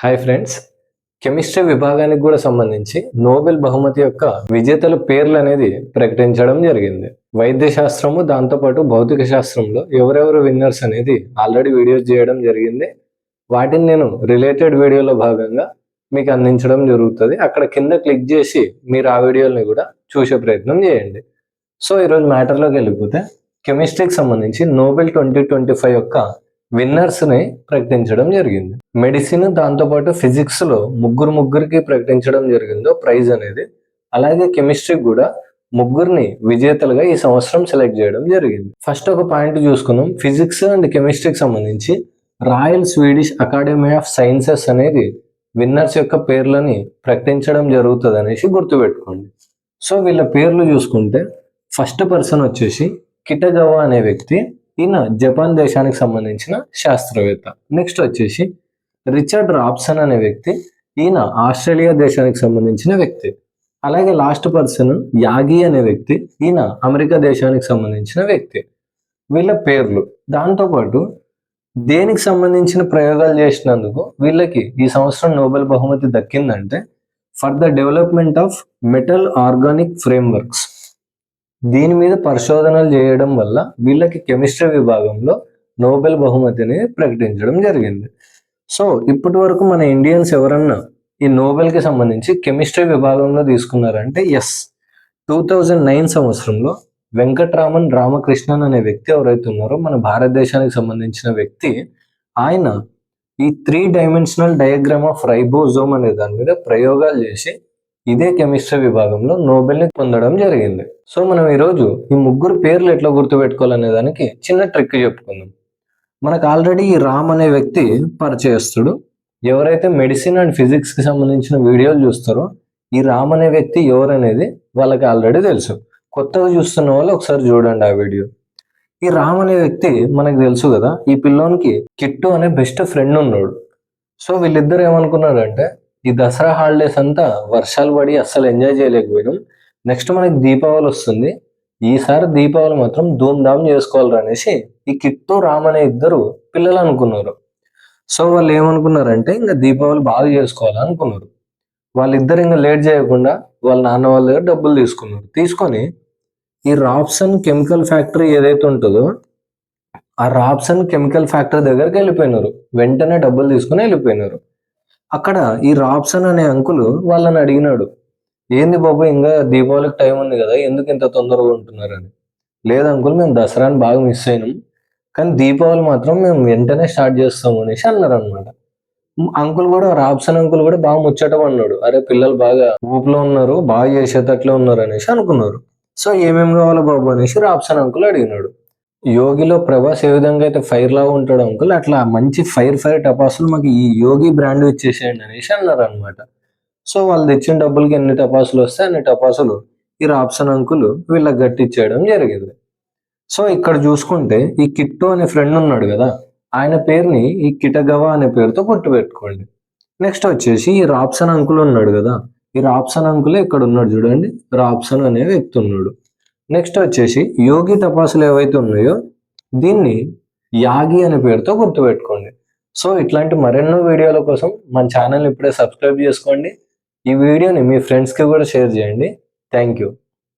Hi friends chemistry విభాగానికి కూడా సంబంధించి నోబెల్ బహుమతి యొక్క విజేతల పేర్లు అనేది ప్రకటించడం జరిగింది. వైద్య శాస్త్రము దాంతోపాటు భౌతిక శాస్త్రంలో ఎవరెవరు విన్నర్స్ అనేది ఆల్రెడీ వీడియోస్ చేయడం జరిగింది. వాటిని నేను రిలేటెడ్ వీడియోలో భాగంగా మీకు అందించడం జరుగుతుంది. అక్కడ కింద క్లిక్ చేసి మీరు ఆ వీడియోని కూడా చూసే ప్రయత్నం చేయండి. సో ఈరోజు మ్యాటర్లోకి వెళ్ళిపోతే కెమిస్ట్రీకి సంబంధించి నోబెల్ ట్వంటీ ట్వంటీ ఫైవ్ యొక్క విన్నర్స్ని ప్రకటించడం జరిగింది. మెడిసిన్ దాంతోపాటు ఫిజిక్స్లో ముగ్గురు ముగ్గురికి ప్రకటించడం జరిగిందో ప్రైజ్ అనేది. అలాగే కెమిస్ట్రీ కూడా ముగ్గురిని విజేతలుగా ఈ సంవత్సరం సెలెక్ట్ చేయడం జరిగింది. ఫస్ట్ ఒక పాయింట్ చూసుకుందాం ఫిజిక్స్ అండ్ కెమిస్ట్రీకి సంబంధించి royal Swedish academy of sciences అనేది విన్నర్స్ యొక్క పేర్లని ప్రకటించడం జరుగుతుంది అనేసి గుర్తుపెట్టుకోండి. సో వీళ్ళ పేర్లు చూసుకుంటే ఫస్ట్ పర్సన్ వచ్చేసి కిటగవా అనే వ్యక్తి ఈయన జపాన్ దేశానికి సంబంధించిన శాస్త్రవేత్త. నెక్స్ట్ వచ్చేసి రిచర్డ్ రాబ్సన్ అనే వ్యక్తి ఈయన ఆస్ట్రేలియా దేశానికి సంబంధించిన వ్యక్తి. అలాగే లాస్ట్ పర్సన్ యాగి అనే వ్యక్తి ఈయన అమెరికా దేశానికి సంబంధించిన వ్యక్తి. వీళ్ళ పేర్లు. దాంతోపాటు దేనికి సంబంధించిన ప్రయోగాలు చేసినందుకు వీళ్ళకి ఈ సంవత్సరం నోబెల్ బహుమతి దక్కిందంటే for the development of metal organic frameworks. దీని మీద పరిశోధనలు చేయడం వల్ల వీళ్ళకి కెమిస్ట్రీ విభాగంలో నోబెల్ బహుమతిని ప్రకటించడం జరిగింది. సో ఇప్పటి వరకు మన ఇండియన్స్ ఎవరన్నా ఈ నోబెల్కి సంబంధించి కెమిస్ట్రీ విభాగంలో తీసుకున్నారంటే ఎస్ టూ థౌజండ్ నైన్ సంవత్సరంలో వెంకట్రామన్ రామకృష్ణన్ అనే వ్యక్తి ఎవరైతే ఉన్నారో మన భారతదేశానికి సంబంధించిన వ్యక్తి ఆయన ఈ three dimensional diagram of ribosome అనే దాని మీద ప్రయోగాలు చేసి ఇదే కెమిస్ట్రీ విభాగంలో నోబెల్ని పొందడం జరిగింది. సో మనం ఈరోజు ఈ ముగ్గురు పేర్లు ఎట్లా గుర్తుపెట్టుకోవాలనే దానికి చిన్న ట్రిక్ చెప్పుకుందాం. మనకు ఆల్రెడీ ఈ రామ్ అనే వ్యక్తి పరిచయస్తుడు. ఎవరైతే మెడిసిన్ అండ్ ఫిజిక్స్కి సంబంధించిన వీడియోలు చూస్తారో ఈ రామ్ అనే వ్యక్తి ఎవరు అనేది వాళ్ళకి ఆల్రెడీ తెలుసు. కొత్తగా చూస్తున్న వాళ్ళు ఒకసారి చూడండి ఆ వీడియో. ఈ రామ్ అనే వ్యక్తి మనకు తెలుసు కదా ఈ పిల్లోనికి కిట్టు అనే బెస్ట్ ఫ్రెండ్ ఉన్నాడు. సో వీళ్ళిద్దరు ఏమనుకున్నారంటే ఈ దసరా హాలిడేస్ అంతా వర్షాలు పడి అస్సలు ఎంజాయ్ చేయలేకపోయినాం నెక్స్ట్ మనకి దీపావళి వస్తుంది. ఈసారి దీపావళి మాత్రం ధూమ్ధామ్ చేసుకోవాలి అనేసి ఈ కిట్టు రామ్ అనే ఇద్దరు పిల్లలు అనుకున్నారు. సో వాళ్ళు ఏమనుకున్నారంటే ఇంకా దీపావళి బాగా చేసుకోవాలి అనుకున్నారు. వాళ్ళిద్దరు ఇంకా లేట్ చేయకుండా వాళ్ళ నాన్న వాళ్ళ దగ్గర డబ్బులు తీసుకున్నారు. తీసుకొని ఈ రాప్సన్ కెమికల్ ఫ్యాక్టరీ ఏదైతే ఉంటుందో ఆ రాప్సన్ కెమికల్ ఫ్యాక్టరీ దగ్గరికి వెళ్ళిపోయినారు. వెంటనే డబ్బులు తీసుకుని వెళ్ళిపోయినారు. అక్కడ ఈ రాబ్సన్ అనే అంకులు వాళ్ళని అడిగినాడు ఏంది బాబు ఇంకా దీపావళికి టైం ఉంది కదా ఎందుకు ఇంత తొందరగా ఉంటున్నారని? లేదు అంకుల్ మేము దసరాని బాగా మిస్ అయినాం కానీ దీపావళి మాత్రం మేము వెంటనే స్టార్ట్ చేస్తాము అనేసి అన్నారు అనమాట అంకుల్ కూడా రాబ్సన్ అంకుల్ కూడా బాగా ముచ్చట పడినాడు. అరే పిల్లలు బాగా ఊపులో ఉన్నారు బాగా చేసేటట్లే ఉన్నారు అనేసి అనుకున్నారు. సో ఏమేమి కావాలో బాబు? అనేసి రాబ్సన్ అంకుల్ అడిగినాడు. యోగిలో ప్రభాస్ ఏ విధంగా అయితే ఫైర్ లాగా ఉంటాడు అంకుల్ అట్లా మంచి ఫైర్ ఫైర్ టపాసులు మాకు ఈ యోగి బ్రాండ్ ఇచ్చేసేయండి అనేసి అన్నారు అనమాట సో వాళ్ళు తెచ్చిన డబ్బులకి ఎన్ని టపాసులు వస్తే అన్ని టపాసులు ఈ రాప్సన్ అంకులు వీళ్ళకి గట్టిచ్చేయడం జరిగింది. సో ఇక్కడ చూసుకుంటే ఈ కిట్టు అనే ఫ్రెండ్ ఉన్నాడు కదా ఆయన పేరుని ఈ కిటగవా అనే పేరుతో పొట్టు పెట్టుకోండి. నెక్స్ట్ వచ్చేసి ఈ రాప్సన్ అంకుల్ ఉన్నాడు కదా ఈ రాప్సన్ అంకులే ఇక్కడ ఉన్నాడు చూడండి రాప్సన్ అనే వ్యక్తి ఉన్నాడు. నెక్స్ట్ వచ్చేసి యోగి తపాసులు ఏవైతే ఉన్నాయో దీన్ని యాగి అనే పేరుతో గుర్తుపెట్టుకోండి. సో ఇట్లాంటి మరెన్నో వీడియోల కోసం మన ఛానల్ ఇప్పుడే సబ్స్క్రైబ్ చేసుకోండి. ఈ వీడియోని మీ ఫ్రెండ్స్కి కూడా షేర్ చేయండి. Thank you